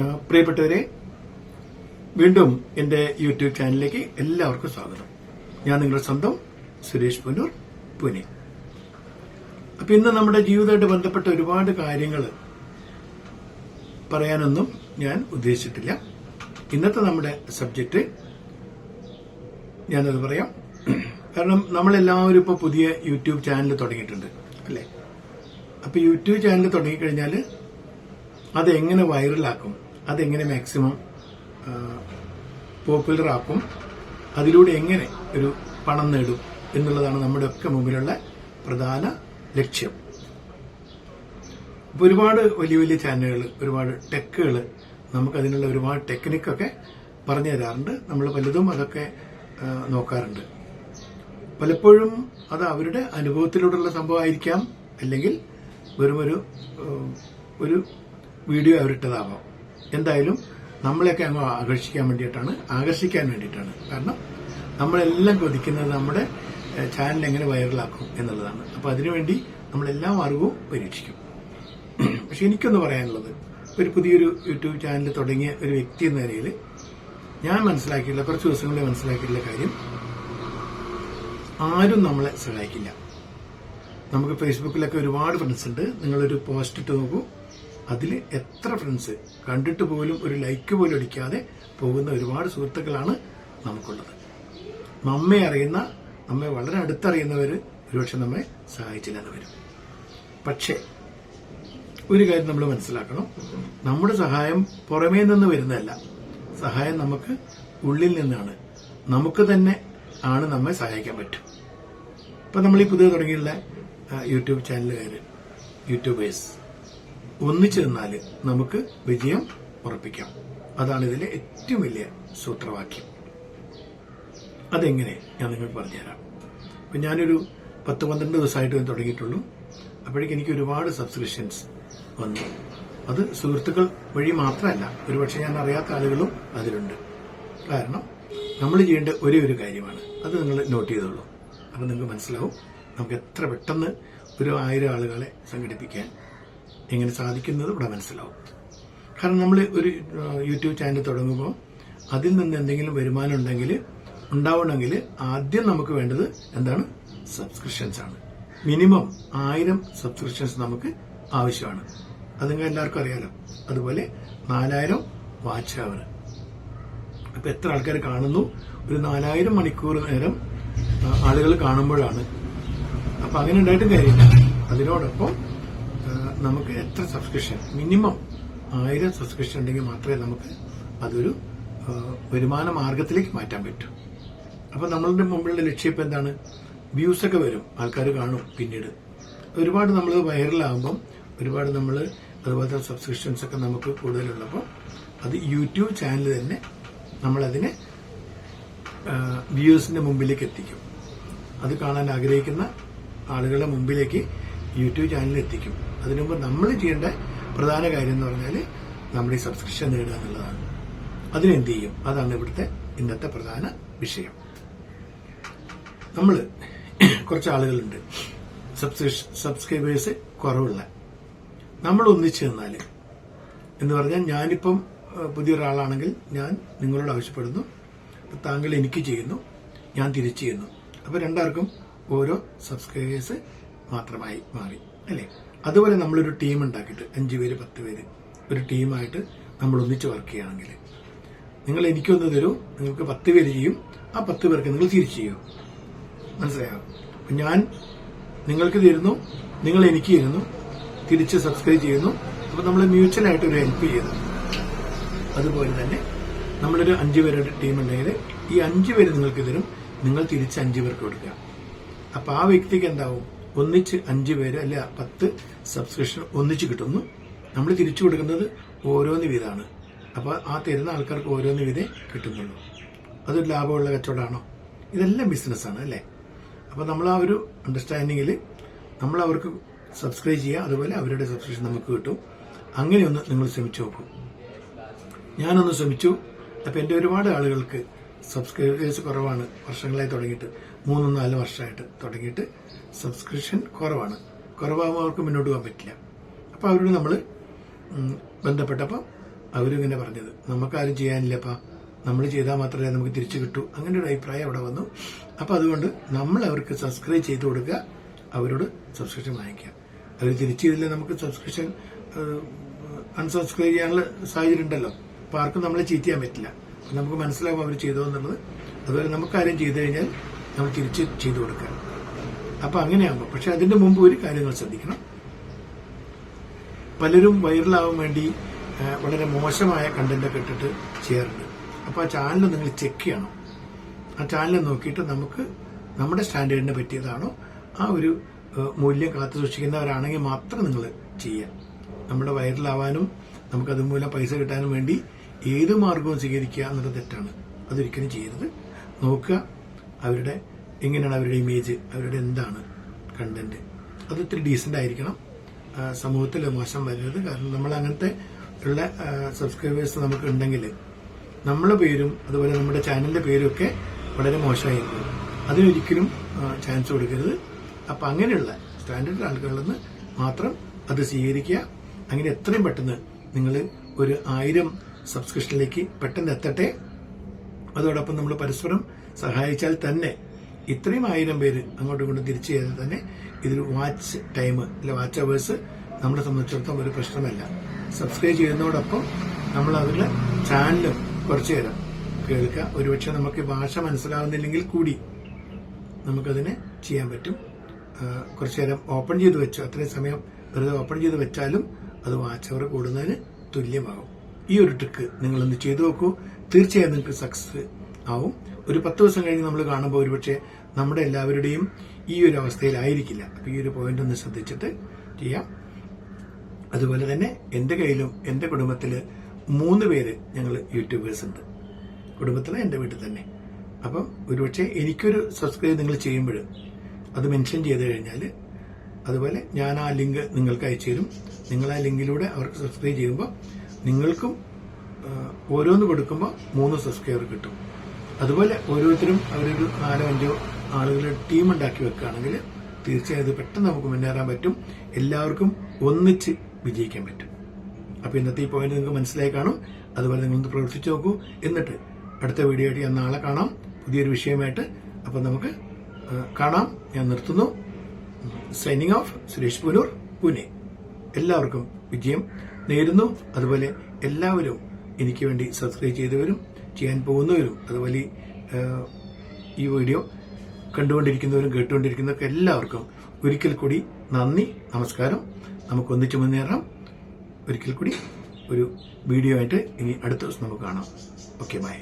പ്രിയപ്പെട്ടവരെ വീണ്ടും എന്റെ യൂട്യൂബ് ചാനലിലേക്ക് എല്ലാവർക്കും സ്വാഗതം. ഞാൻ നിങ്ങളുടെ സ്വന്തം സുരേഷ് പുനൂർ പുനെ. അപ്പൊ ഇന്ന് നമ്മുടെ ജീവിതമായിട്ട് ബന്ധപ്പെട്ട ഒരുപാട് കാര്യങ്ങൾ പറയാനൊന്നും ഞാൻ ഉദ്ദേശിച്ചിട്ടില്ല. ഇന്നത്തെ നമ്മുടെ സബ്ജക്റ്റ് ഞാനത് പറയാം. കാരണം നമ്മളെല്ലാവരും ഇപ്പോൾ പുതിയ യൂട്യൂബ് ചാനൽ തുടങ്ങിയിട്ടുണ്ട് അല്ലേ? അപ്പൊ യൂട്യൂബ് ചാനൽ തുടങ്ങിക്കഴിഞ്ഞാൽ അതെങ്ങനെ വൈറലാക്കും അതെങ്ങനെ മാക്സിമം പോപ്പുലർ ആക്കും അതിലൂടെ എങ്ങനെ ഒരു പണം നേടും എന്നുള്ളതാണ് നമ്മുടെ ഒക്കെ മുമ്പിലുള്ള പ്രധാന ലക്ഷ്യം. ഒരുപാട് വലിയ വലിയ ചാനലുകൾ ഒരുപാട് ടെക്കുകൾ നമുക്ക് അതിനുള്ള ഒരുപാട് ടെക്നിക്കൊക്കെ പറഞ്ഞു തരാറുണ്ട്. നമ്മൾ പലതും അതൊക്കെ നോക്കാറുണ്ട്. പലപ്പോഴും അത് അവരുടെ അനുഭവത്തിലൂടെയുള്ള സംഭവമായിരിക്കാം. അല്ലെങ്കിൽ വെറും ഒരു ഒരു വീഡിയോ അവരിട്ടതാവാം. എന്തായാലും നമ്മളെയൊക്കെ അങ്ങ് ആകർഷിക്കാൻ വേണ്ടിയിട്ടാണ് ആകർഷിക്കാൻ വേണ്ടിയിട്ടാണ്. കാരണം നമ്മളെല്ലാം കൊതിക്കുന്നത് നമ്മുടെ ചാനൽ എങ്ങനെ വൈറലാക്കും എന്നുള്ളതാണ്. അപ്പോൾ അതിനുവേണ്ടി നമ്മളെല്ലാ മാർഗവും പരീക്ഷിക്കും. പക്ഷെ എനിക്കൊന്ന് പറയാനുള്ളത് ഒരു പുതിയൊരു യൂട്യൂബ് ചാനൽ തുടങ്ങിയ ഒരു വ്യക്തി എന്ന നിലയിൽ ഞാൻ മനസ്സിലാക്കിയിട്ടുള്ള കുറച്ച് ദിവസങ്ങളിൽ മനസ്സിലാക്കിയിട്ടുള്ള കാര്യം. ആരും നമ്മളെ സഹായിക്കില്ല. നമുക്ക് ഫേസ്ബുക്കിലൊക്കെ ഒരുപാട് ഫ്രണ്ട്സ് ഉണ്ട്. നിങ്ങളൊരു പോസ്റ്റ് ഇട്ട് നോക്കൂ. അതിൽ എത്ര ഫ്രണ്ട്സ് കണ്ടിട്ട് പോലും ഒരു ലൈക്ക് പോലും അടിക്കാതെ പോകുന്ന ഒരുപാട് സുഹൃത്തുക്കളാണ് നമുക്കുള്ളത്. നമ്മെ അറിയുന്ന നമ്മെ വളരെ അടുത്തറിയുന്നവർ ഒരുപക്ഷെ നമ്മെ സഹായിച്ചില്ലെന്ന് വരും പക്ഷേ ഒരു കാര്യം നമ്മൾ മനസ്സിലാക്കണം. നമ്മുടെ സഹായം പുറമേ നിന്ന് വരുന്നതല്ല. സഹായം നമുക്ക് ഉള്ളിൽ നിന്നാണ്. നമുക്ക് തന്നെ ആണ് നമ്മെ സഹായിക്കാൻ പറ്റും. ഇപ്പൊ നമ്മൾ ഈ പുതിയ തുടങ്ങിയുള്ള യൂട്യൂബ് ചാനലുകാർ യൂട്യൂബേഴ്സ് ഒന്നിച്ചു നിന്നാൽ നമുക്ക് വിജയം ഉറപ്പിക്കാം. അതാണ് ഇതിലെ ഏറ്റവും വലിയ സൂത്രവാക്യം. അതെങ്ങനെ ഞാൻ നിങ്ങൾക്ക് പറഞ്ഞുതരാം. ഇപ്പൊ ഞാനൊരു പത്ത് പന്ത്രണ്ട് ദിവസമായിട്ട് ഞാൻ തുടങ്ങിയിട്ടുള്ളൂ. അപ്പോഴേക്കും എനിക്ക് ഒരുപാട് സബ്സ്ക്രിപ്ഷൻസ് വന്നു. അത് സുഹൃത്തുക്കൾ വഴി മാത്രമല്ല ഒരുപക്ഷെ ഞാൻ അറിയാത്ത ആളുകളും അതിലുണ്ട്. കാരണം നമ്മൾ ചെയ്യേണ്ട ഒരേ ഒരു കാര്യമാണ്. അത് നിങ്ങൾ നോട്ട് ചെയ്തോളൂ. അപ്പം നിങ്ങൾക്ക് മനസ്സിലാവും നമുക്ക് എത്ര പെട്ടെന്ന് ഒരു ആയിരം ആളുകളെ സംഘടിപ്പിക്കാൻ എങ്ങനെ സാധിക്കുന്നത് ഇവിടെ മനസ്സിലാവും. കാരണം നമ്മൾ ഒരു യൂട്യൂബ് ചാനൽ തുടങ്ങുമ്പോൾ അതിൽ നിന്ന് എന്തെങ്കിലും വരുമാനം ഉണ്ടെങ്കിൽ ഉണ്ടാവണമെങ്കിൽ ആദ്യം നമുക്ക് വേണ്ടത് എന്താണ്? സബ്സ്ക്രിപ്ഷൻസ് ആണ്. മിനിമം ആയിരം സബ്സ്ക്രിപ്ഷൻസ് നമുക്ക് ആവശ്യമാണ്. അതുങ്ങൾ എല്ലാവർക്കും അറിയാലോ? അതുപോലെ നാലായിരം വാച്ച് അവർ അപ്പൊ എത്ര ആൾക്കാർ കാണുന്നു? ഒരു നാലായിരം മണിക്കൂർ നേരം ആളുകൾ കാണുമ്പോഴാണ്. അപ്പൊ അങ്ങനെ ഉണ്ടായിട്ടും കാര്യമില്ല. അതിനോടൊപ്പം നമുക്ക് എത്ര സബ്സ്ക്രിപ്ഷൻ മിനിമം ആയിരം സബ്സ്ക്രിപ്ഷൻ ഉണ്ടെങ്കിൽ മാത്രമേ നമുക്ക് അതൊരു വരുമാന മാർഗത്തിലേക്ക് മാറ്റാൻ പറ്റൂ. അപ്പൊ നമ്മളുടെ മുമ്പിലുള്ള ലക്ഷ്യം ഇപ്പം എന്താണ്? വ്യൂസ് ഒക്കെ വരും. ആൾക്കാർ കാണും പിന്നീട്. ഒരുപാട് നമ്മൾ വൈറലാകുമ്പം ഒരുപാട് നമ്മൾ അതുപോലത്തെ സബ്സ്ക്രിപ്ഷൻസ് ഒക്കെ നമുക്ക് കൂടുതലുള്ളപ്പോൾ അത് യൂട്യൂബ് ചാനൽ തന്നെ നമ്മളതിനെ വ്യൂസിന്റെ മുമ്പിലേക്ക് എത്തിക്കും. അത് കാണാൻ ആഗ്രഹിക്കുന്ന ആളുകളുടെ മുമ്പിലേക്ക് യൂട്യൂബ് ചാനൽ എത്തിക്കും. അതിനു മുമ്പ് നമ്മൾ ചെയ്യേണ്ട പ്രധാന കാര്യം എന്ന് പറഞ്ഞാൽ നമ്മുടെ ഈ സബ്സ്ക്രിപ്ഷൻ നേടുക എന്നുള്ളതാണ്. അതിനെന്ത് ചെയ്യും? അതാണ് ഇവിടുത്തെ ഇന്നത്തെ പ്രധാന വിഷയം. നമ്മൾ കുറച്ച് ആളുകളുണ്ട്. സബ്സ്ക്രൈബേഴ്സ് കുറവുള്ള. നമ്മൾ ഒന്നിച്ചു നിന്നാൽ എന്ന് പറഞ്ഞാൽ ഞാനിപ്പം പുതിയൊരാളാണെങ്കിൽ ഞാൻ നിങ്ങളോട് ആവശ്യപ്പെടുന്നു. താങ്കൾ എനിക്ക് ചെയ്യുന്നു. ഞാൻ തിരിച്ചു ചെയ്യുന്നു. അപ്പൊ രണ്ടാർക്കും ഓരോ സബ്സ്ക്രൈബേഴ്സ് മാത്രമായി മാറി. അല്ലേ? അതുപോലെ നമ്മളൊരു ടീം ഉണ്ടാക്കിയിട്ട് അഞ്ച് പേര് പത്ത് പേര് ഒരു ടീമായിട്ട് നമ്മൾ ഒന്നിച്ച് വർക്ക് ചെയ്യുകയാണെങ്കിൽ നിങ്ങൾ എനിക്കൊന്ന് തരൂ നിങ്ങൾക്ക് പത്ത് പേര് ചെയ്യും ആ പത്ത് പേർക്ക് നിങ്ങൾ തിരിച്ചു ചെയ്യും. മനസ്സിലായോ? ഞാൻ നിങ്ങൾക്ക് തരുന്നു നിങ്ങൾ എനിക്ക് തരുന്നു തിരിച്ച് സബ്സ്ക്രൈബ് ചെയ്യുന്നു. അപ്പോൾ നമ്മൾ മ്യൂച്വൽ ആയിട്ട് ഒരു ഹെൽപ്പ് ചെയ്യുന്നു അതുപോലെ തന്നെ നമ്മളൊരു അഞ്ച് പേരുടെ ടീം ഉണ്ടെങ്കിൽ ഈ അഞ്ച് പേര് നിങ്ങൾക്ക് തരും നിങ്ങൾ തിരിച്ച് അഞ്ച് പേർക്ക് കൊടുക്കുക. അപ്പോൾ ആ വ്യക്തിക്ക് എന്താവും? ഒന്നിച്ച് അഞ്ച് പേര് അല്ല പത്ത് സബ്സ്ക്രിപ്ഷൻ ഒന്നിച്ച് കിട്ടുന്നു. നമ്മൾ തിരിച്ചു കൊടുക്കുന്നത് ഓരോന്ന് വീതമാണ്. അപ്പോൾ ആ തരുന്ന ആൾക്കാർക്ക് ഓരോന്ന് വീതേ കിട്ടുന്നുള്ളൂ. അതൊരു ലാഭമുള്ള കച്ചവടമാണോ? ഇതെല്ലാം ബിസിനസ്സാണ് അല്ലേ? അപ്പോൾ നമ്മൾ ആ ഒരു അണ്ടർസ്റ്റാൻഡിങ്ങിൽ നമ്മൾ അവർക്ക് സബ്സ്ക്രൈബ് ചെയ്യുക അതുപോലെ അവരുടെ സബ്സ്ക്രിപ്ഷൻ നമുക്ക് കിട്ടും. അങ്ങനെയൊന്ന് നിങ്ങൾ ശ്രമിച്ചു നോക്കൂ. ഞാനൊന്ന് ശ്രമിച്ചു. അപ്പോൾ എന്റെ ഒരുപാട് ആളുകൾക്ക് സബ്സ്ക്രൈബേഴ്സ് കുറവാണ്. വർഷങ്ങളായി തുടങ്ങിയിട്ട്. മൂന്നും നാല് വർഷമായിട്ട് തുടങ്ങിയിട്ട് സബ്സ്ക്രിപ്ഷൻ കുറവാണ്. കുറവാകുമ്പോൾ അവർക്ക് മുന്നോട്ട് പോകാൻ പറ്റില്ല. അപ്പോൾ അവരോട് നമ്മൾ ബന്ധപ്പെട്ടപ്പോൾ അവരിങ്ങനെ പറഞ്ഞത്. നമുക്കാരും ചെയ്യാനില്ലപ്പാ. നമ്മൾ ചെയ്താൽ മാത്രമേ നമുക്ക് തിരിച്ചു കിട്ടൂ. അങ്ങനെ ഒരു അഭിപ്രായം അവിടെ വന്നു. അപ്പോൾ അതുകൊണ്ട് നമ്മൾ അവർക്ക് സബ്സ്ക്രൈബ് ചെയ്ത് കൊടുക്കുക. അവരോട് സബ്സ്ക്രിപ്ഷൻ വാങ്ങിക്കുക. അവർ തിരിച്ചു ചെയ്തില്ല നമുക്ക് സബ്സ്ക്രിപ്ഷൻ അൺസബ്സ്ക്രൈബ് ചെയ്യാനുള്ള സാഹചര്യം ഉണ്ടല്ലോ. അപ്പം ആർക്കും നമ്മളെ ചീറ്റ് ചെയ്യാൻ പറ്റില്ല. നമുക്ക് മനസ്സിലാവും അവർ ചെയ്തോ എന്നുള്ളത്. അതുപോലെ നമുക്കാരും ചെയ്തു കഴിഞ്ഞാൽ നമ്മൾ തിരിച്ച് ചെയ്തു കൊടുക്കുക അപ്പൊ അങ്ങനെയാകുമ്പോൾ പക്ഷെ അതിന്റെ മുമ്പ് ഒരു കാര്യങ്ങൾ ശ്രദ്ധിക്കണം. പലരും വൈറലാവാൻ വേണ്ടി വളരെ മോശമായ കണ്ടന്റ് ഒക്കെ ഇട്ടിട്ട് ചെയ്യാറുണ്ട്. അപ്പൊ ആ ചാനൽ നിങ്ങൾ ചെക്ക് ചെയ്യണം. ആ ചാനൽ നോക്കിയിട്ട് നമുക്ക് നമ്മുടെ സ്റ്റാൻഡേർഡിന് പറ്റിയതാണോ ആ ഒരു മൂല്യം കാത്തു സൂക്ഷിക്കുന്നവരാണെങ്കിൽ മാത്രം നിങ്ങൾ ചെയ്യുക. നമ്മുടെ വൈറലാവാനും നമുക്ക് അതുമൂലം പൈസ കിട്ടാനും വേണ്ടി ഏത് മാർഗവും സ്വീകരിക്കുക എന്നുള്ളത് തെറ്റാണ്. അതൊരിക്കലും ചെയ്യരുത്. നോക്കുക അവരുടെ എങ്ങനെയാണ് അവരുടെ ഇമേജ് അവരുടെ എന്താണ് കണ്ടന്റ് അത് ഇത്തിരി ഡീസന്റ് ആയിരിക്കണം. സമൂഹത്തിൽ മോശം വരരുത്. കാരണം നമ്മൾ അങ്ങനത്തെ ഉള്ള സബ്സ്ക്രൈബേഴ്സ് നമുക്ക് ഉണ്ടെങ്കിൽ നമ്മളെ പേരും അതുപോലെ നമ്മുടെ ചാനലിന്റെ പേരും ഒക്കെ വളരെ മോശമായിരിക്കും. അതിനൊരിക്കലും ചാൻസ് കൊടുക്കരുത്. അപ്പൊ അങ്ങനെയുള്ള സ്റ്റാൻഡേർഡ് ആളുകളിൽ നിന്ന് മാത്രം അത് സ്വീകരിക്കുക. അങ്ങനെ എത്രയും പെട്ടെന്ന് നിങ്ങൾ ഒരു ആയിരം സബ്സ്ക്രിപ്ഷനിലേക്ക് പെട്ടെന്ന് എത്തട്ടെ. അതോടൊപ്പം നമ്മൾ പരസ്പരം സഹായിച്ചാൽ തന്നെ ഇത്രയും ആയിരം പേര് അങ്ങോട്ടും ഇങ്ങോട്ടും തിരിച്ചു ചെയ്താൽ തന്നെ ഇതിൽ വാച്ച് ടൈം അല്ലെ വാച്ച് അവേഴ്സ് നമ്മളെ സംബന്ധിച്ചിടത്തോളം ഒരു പ്രശ്നമല്ല. സബ്സ്ക്രൈബ് ചെയ്യുന്നതോടൊപ്പം നമ്മൾ അവരുടെ ചാനലും കുറച്ചു നേരം കേൾക്കുക ഒരുപക്ഷെ നമുക്ക് ഭാഷ മനസ്സിലാവുന്നില്ലെങ്കിൽ കൂടി നമുക്കതിനെ ചെയ്യാൻ പറ്റും. കുറച്ചു നേരം ഓപ്പൺ ചെയ്ത് വെച്ചു. അത്രയും സമയം വെറുതെ ഓപ്പൺ ചെയ്ത് വെച്ചാലും അത് വാച്ച് അവർ കൂടുന്നതിന് തുല്യമാകും. ഈ ഒരു ട്രിക്ക് നിങ്ങളൊന്ന് ചെയ്തു നോക്കൂ. തീർച്ചയായും നിങ്ങൾക്ക് സക്സസ് ആവും. ഒരു പത്ത് ദിവസം കഴിഞ്ഞ് നമ്മൾ കാണുമ്പോൾ ഒരുപക്ഷെ നമ്മുടെ എല്ലാവരുടെയും ഈ ഒരു അവസ്ഥയിലായിരിക്കില്ല. അപ്പൊ ഈ ഒരു പോയിന്റ് ഒന്ന് ശ്രദ്ധിച്ചിട്ട് ചെയ്യാം. അതുപോലെ തന്നെ എന്റെ കയ്യിലും എന്റെ കുടുംബത്തിൽ മൂന്ന് പേര് ഞങ്ങൾ യൂട്യൂബേഴ്സ് ഉണ്ട്. കുടുംബത്തിലെ എന്റെ വീട്ടിൽ തന്നെ. അപ്പം ഒരുപക്ഷെ എനിക്കൊരു സബ്സ്ക്രൈബ് നിങ്ങൾ ചെയ്യുമ്പോൾ അത് മെൻഷൻ ചെയ്ത് കഴിഞ്ഞാൽ അതുപോലെ ഞാൻ ആ ലിങ്ക് നിങ്ങൾക്ക് അയച്ചു തരും. നിങ്ങൾ ആ ലിങ്കിലൂടെ അവർക്ക് സബ്സ്ക്രൈബ് ചെയ്യുമ്പോൾ നിങ്ങൾക്കും ഓരോന്ന് കൊടുക്കുമ്പോൾ മൂന്ന് സബ്സ്ക്രൈബർ കിട്ടും. അതുപോലെ ഓരോരുത്തരും അവരൊരു നാലോ അഞ്ചോ ആളുകളുടെ ടീം ഉണ്ടാക്കി വെക്കുകയാണെങ്കിൽ തീർച്ചയായും പെട്ടെന്ന് നമുക്ക് മുന്നേറാൻ പറ്റും. എല്ലാവർക്കും ഒന്നിച്ച് വിജയിക്കാൻ പറ്റും. അപ്പൊ ഇന്നത്തെ ഈ പോയിന്റ് നിങ്ങൾക്ക് മനസ്സിലായി കാണും. അതുപോലെ നിങ്ങൾ പ്രവർത്തിച്ചു നോക്കൂ. എന്നിട്ട് അടുത്ത വീഡിയോ ആയിട്ട് ഞാൻ നാളെ കാണാം. പുതിയൊരു വിഷയമായിട്ട്. അപ്പൊ നമുക്ക് കാണാം. ഞാൻ നിർത്തുന്നു. Signing off Suresh Punoor Pune. എല്ലാവർക്കും വിജയം. നേരുന്നു. അതുപോലെ എല്ലാവരും എനിക്ക് വേണ്ടി സബ്സ്ക്രൈബ് ചെയ്തവരും ചെയ്യാൻ പോകുന്നവരും അതുപോലെ ഈ വീഡിയോ കണ്ടുകൊണ്ടിരിക്കുന്നവരും കേട്ടുകൊണ്ടിരിക്കുന്നവർക്ക് എല്ലാവർക്കും ഒരിക്കൽ കൂടി നന്ദി നമസ്കാരം. നമുക്ക് ഒന്നിച്ചു മുന്നേറാം. ഒരിക്കൽ കൂടി ഒരു വീഡിയോ ആയിട്ട് ഇനി അടുത്ത ദിവസം നമുക്ക് കാണാം. Okay bye